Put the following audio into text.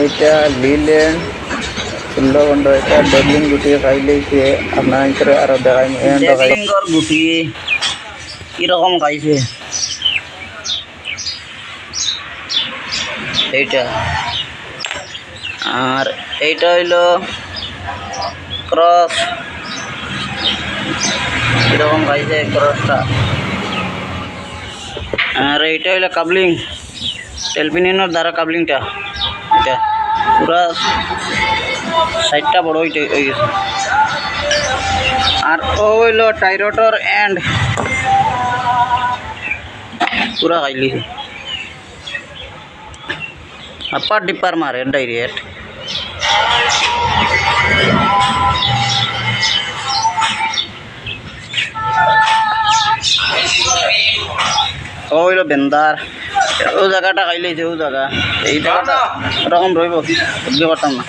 এইটা লিল্যান্ড ঘণ্টা এটা ডবলিং গুটি খাইলেইছে আপনার আরও দেখাই গুটি কীরকম খাইছে এইটা। আর এইটা হইল ক্রস। কীরকম খাইছে ক্রসটা? আর এইটা হইল কাবলিং। টেলপিনিয়নের দ্বারা কাবলিংটা। এটা পুরা সাইডটা বড় হইতে হয়ে গেছে। আর ও হইল টাইরোটর এন্ড পুরা খাইলি আপার ডিপার মারে ডাইরেক্ট ও হইল বেন্দার। ও জায়গাটা খাইলেছে ও জায়গা এই জায়গাটা ওরকম রইব পারতাম না।